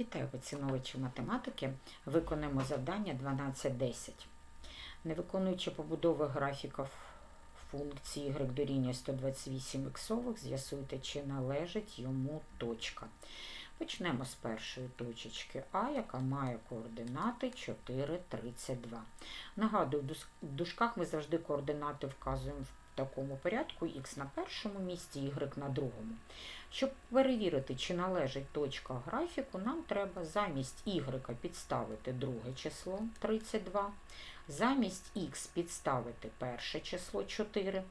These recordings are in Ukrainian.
Вітаю поціновувачі математики. Виконуємо завдання 12.10. Не виконуючи побудови графіків функції y дорівнює 128 іксових, з'ясуйте, чи належить йому точка. Почнемо з першої точечки А, яка має координати 4, 32. Нагадую, в дужках ми завжди координати вказуємо в такому порядку х на першому місці, y на другому. Щоб перевірити, чи належить точка графіку, нам треба замість y підставити друге число 32, замість х підставити перше число 4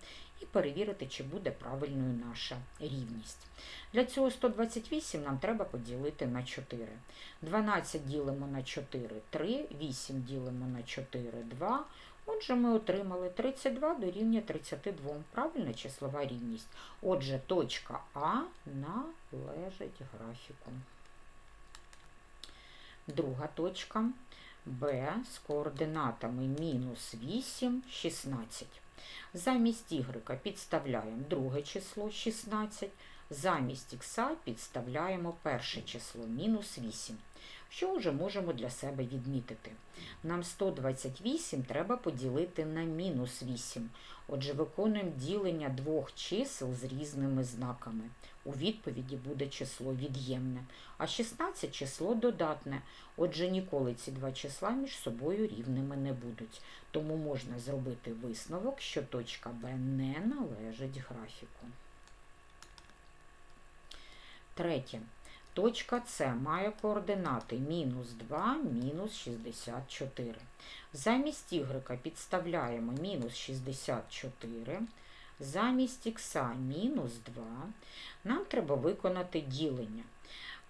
і перевірити, чи буде правильною наша рівність. Для цього 128 нам треба поділити на 4. 12 ділимо на 4 3, 8 ділимо на 4 2. Отже, ми отримали 32 дорівнює 32. Правильна числова рівність. Отже, точка А належить графіку. Друга точка Б з координатами мінус 8, 16. Замість y підставляємо друге число 16, замість х підставляємо перше число мінус 8. Що вже можемо для себе відмітити? Нам 128 треба поділити на мінус 8. Отже, виконуємо ділення двох чисел з різними знаками. У відповіді буде число від'ємне, а 16 число додатне. Отже, ніколи ці два числа між собою рівними не будуть. Тому можна зробити висновок, що точка Б не належить графіку. Третє. Точка С має координати мінус 2, мінус 64. Замість y підставляємо мінус 64. Замість х мінус 2. Нам треба виконати ділення.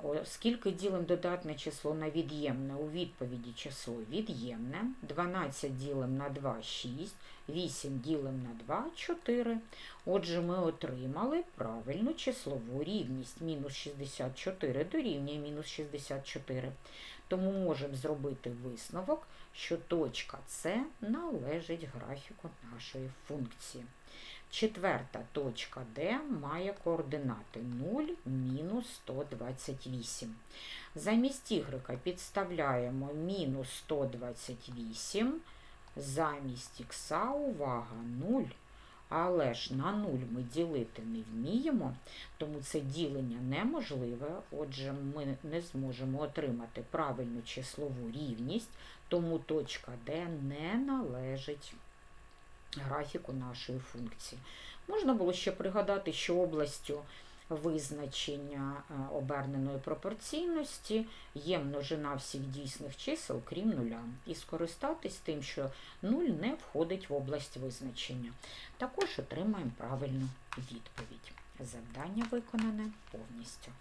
Оскільки ділимо додатне число на від'ємне, у відповіді число від'ємне. 12 ділимо на 2 6, 8 ділимо на 2 4. Отже, ми отримали правильну числову рівність. Мінус 64 дорівнює мінус 64. Тому можемо зробити висновок, що точка С належить графіку нашої функції. Четверта точка Д має координати 0, мінус 128. Замість y підставляємо мінус 128, замість х, увага, 0. Але ж на 0 ми ділити не вміємо, тому це ділення неможливе. Отже, ми не зможемо отримати правильну числову рівність, тому точка Д не належить графіку нашої функції. Можна було ще пригадати, що областю визначення е, оберненої пропорційності є множина всіх дійсних чисел, крім нуля, і скористатись тим, що нуль не входить в область визначення. Також отримаємо правильну відповідь. Завдання виконане повністю.